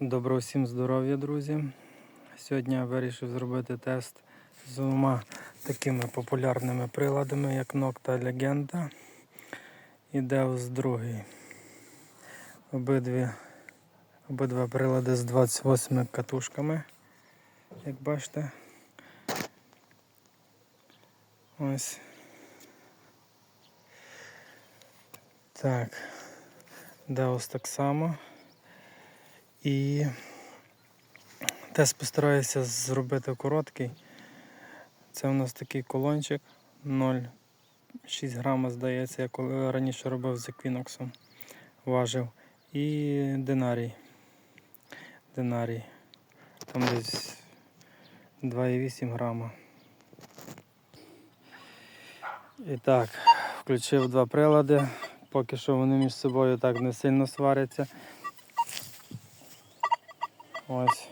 Доброго всім здоров'я, друзі. Сьогодні я вирішив зробити тест з двома такими популярними приладами, як Nocta Legenda і Deus 2. Обидві, обидва прилади з 28 катушками, як бачите. Ось. Так. Deus так само. І тест постараюся зробити короткий. Це у нас такий колончик 0,6 грама, здається, я коли раніше робив з еквіноксом, важив. І динарій. Динарій. Там десь 2,8 грама. І так, включив два прилади. Поки що вони між собою так не сильно сваряться. Ось.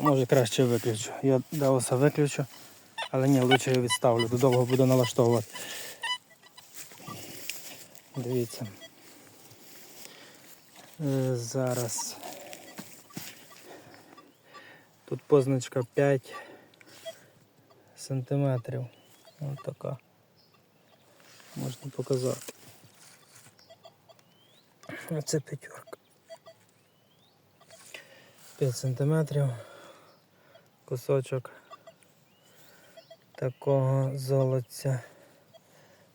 Може краще виключу. Я Деоса виключу, але ні, лучше я відставлю, бо довго буду налаштовувати. Дивіться. Е, Зараз. Тут позначка 5 сантиметрів. Ось така. Можна показати. Оце п'ятерка. 5 сантиметрів. Кусочок такого золотця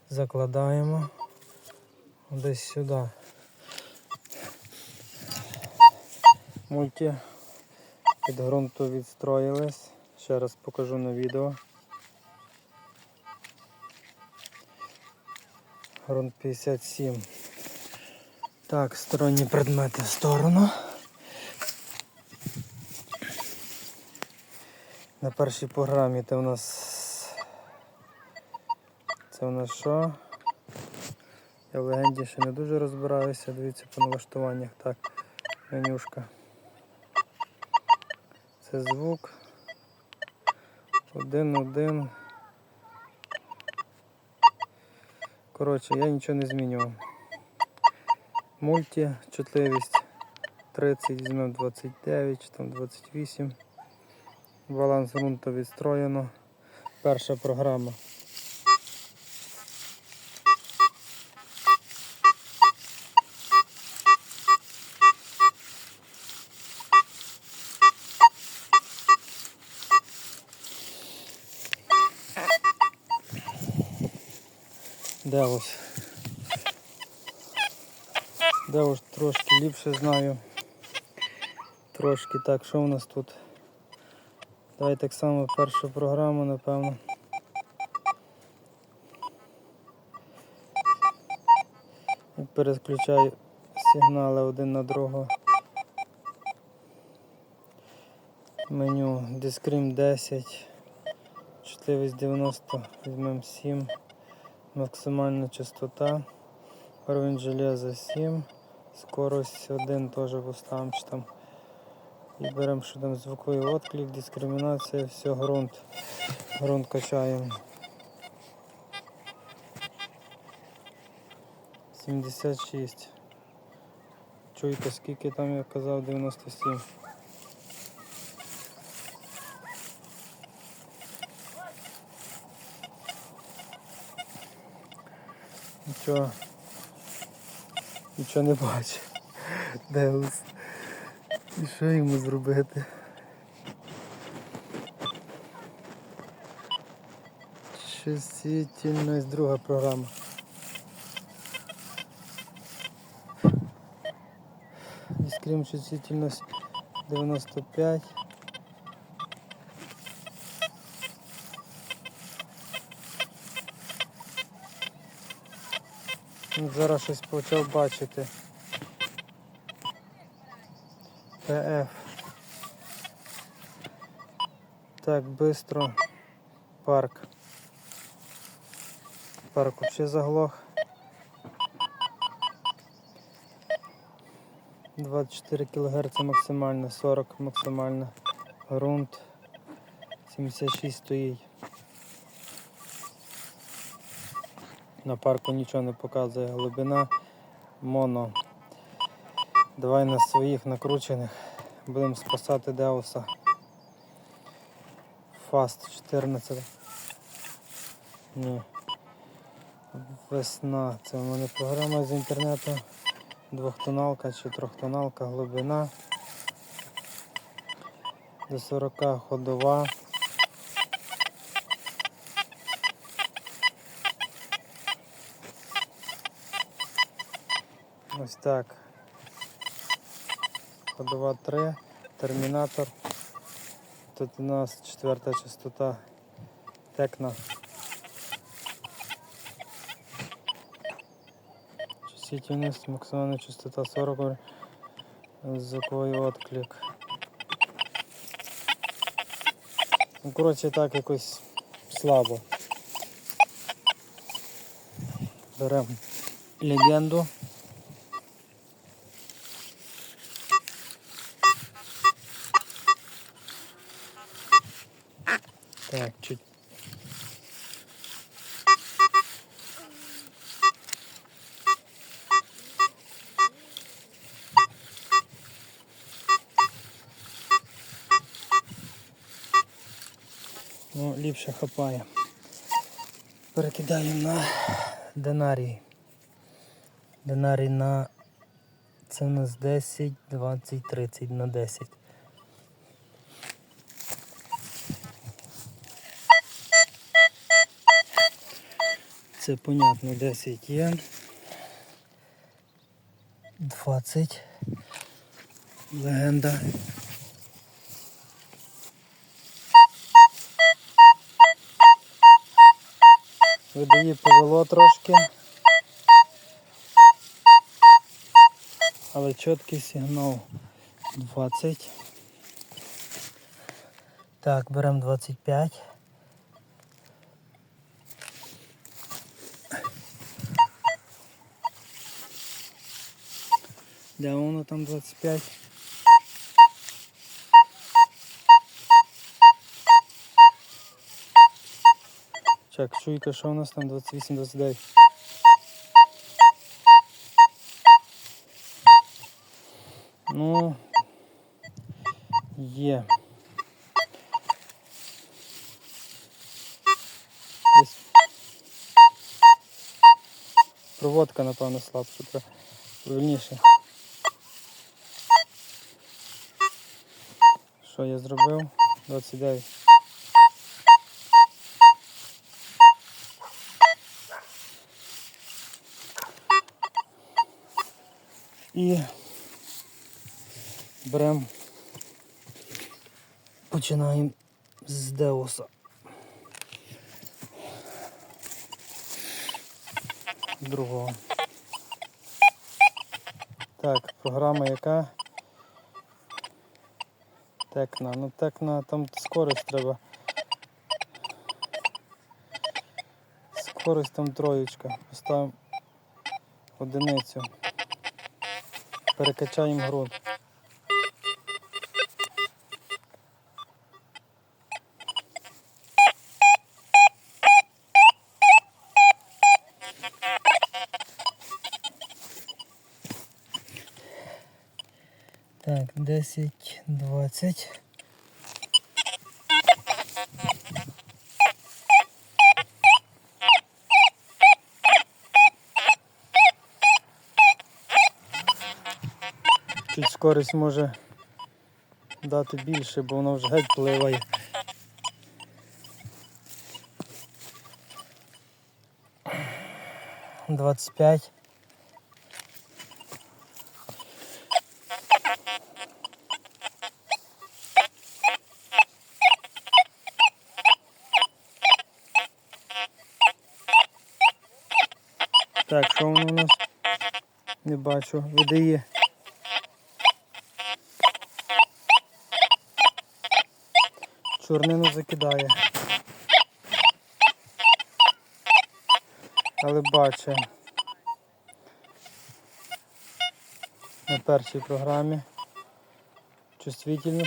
закладаємо десь сюди. Мульті під ґрунту відстроїлись. Ще раз покажу на відео. Грунт 57. Так, сторонні предмети в сторону. На першій програмі це у нас це у нас що? Я в легенді ще не дуже розбираюся, дивіться по налаштуваннях. Так, менюшка. Це звук. Один, один. Коротше, я нічого не змінював. Мульті, чутливість 30, візьмемо 29, чи там 28. Баланс ґрунту відстроєно. Перша програма. Деус. Деус трошки ліпше знаю. Трошки так, що у нас тут? Давай так само першу програму, напевно. І переключаю сигнали один на другого. Меню Discrim 10, чутливість 90, візьмемо 7, максимальна частота, уровень железа 7, скорость 1 теж поставимо чи там. І беремо, що там звуковий отклик, дискримінація, все, ґрунт. Ґрунт качаємо. 76. Чуйте, скільки там я казав 97. Нічого. Нічого не бачу. Деус. І що йому зробити? Чувствительність друга програма. Іскрім чувствительність 95. Ну, Зараз щось почав бачити. ПФ. Так, быстро. Парк. Парк вообще заглох. 24 кГц максимально, 40 максимально. Грунт 76 стоїть. На парку нічого не показує. Глибина моно. Давай на своїх накручених Будемо спасати Деуса. Фаст 14. Ні. Весна. Це в мене програма з інтернету. Двохтоналка чи трьохтоналка глибина. До 40 ходова. Ось так. Ходова 3, термінатор. Тут у нас четверта частота текна. Чувствительність, максимальна частота 40, звуковий отклик. Ну, коротше, так якось слабо. Беремо легенду. Так, чуть. Ну, ліпше хапає. Перекидаємо на динарій. Динарій на це у нас 10, 20, 30 на 10. Це понятно, 10 є. 20. Легенда. Видає повело трошки. Але чіткий сигнал 20. Так, беремо 25. Воно там 25? Чек, чуйка, що у нас там 28-29? Ну, є. Десь проводка, напевно, слабша, треба Що я зробив? 29. І беремо, починаємо з Деуса. Другого. Так, програма яка? Текна. Ну текна, там скорость треба. Скорость там троєчка. Поставимо одиницю. Перекачаємо груд. Так, 10, 20. Чуть скорість може дати більше, бо воно вже геть пливає. Двадцять п'ять. Так, що воно у нас? Не бачу. Видає. Чорнину закидає. Але бачить. На першій програмі. Чувствительно.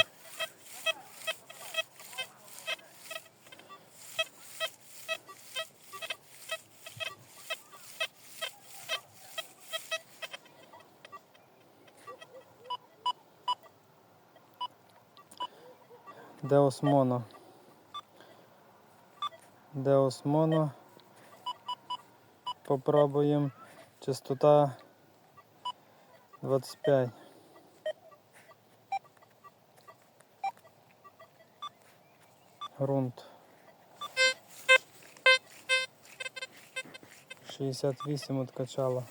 Деос Моно. Деос Моно. Попробуємо. Частота 25. Грунт. 68 откачала.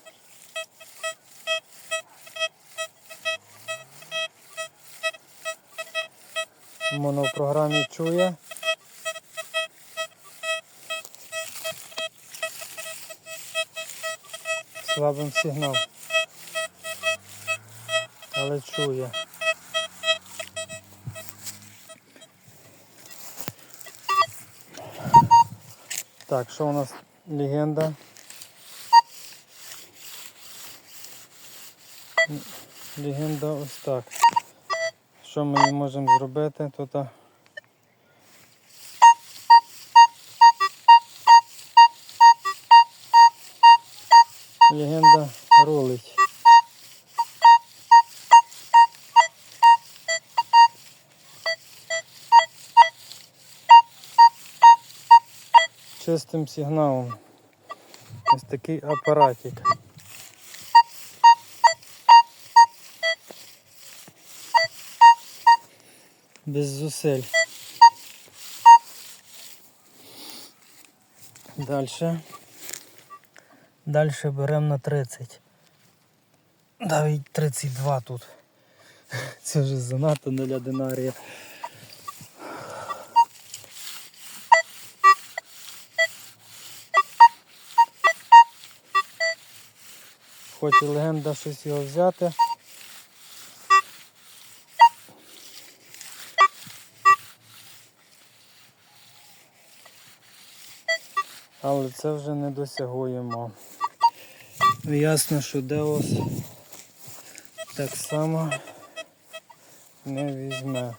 Моно в програмі чує. Слабим сигнал. Але чує. Так, що у нас легенда? Легенда ось так. Що ми її можемо зробити? Тут легенда рулить. Чистим сигналом. Ось такий апаратик. Без зусиль. Дальше. Дальше беремо на 30. Навіть 32 тут. Це вже занадто для динарія. Хоче легенда щось його взяти. Але це вже не досягуємо. Ясно, що Деос так само не візьме.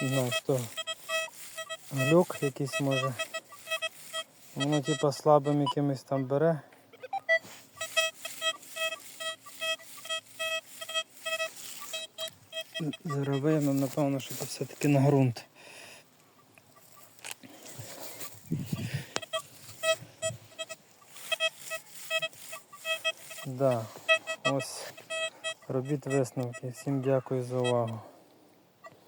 Знаю, хто глюк якийсь може. Воно типа слабим якимось там бере. Зараз напевно, що це все-таки на ґрунт. Да, ось робіть висновки. Всім дякую за увагу.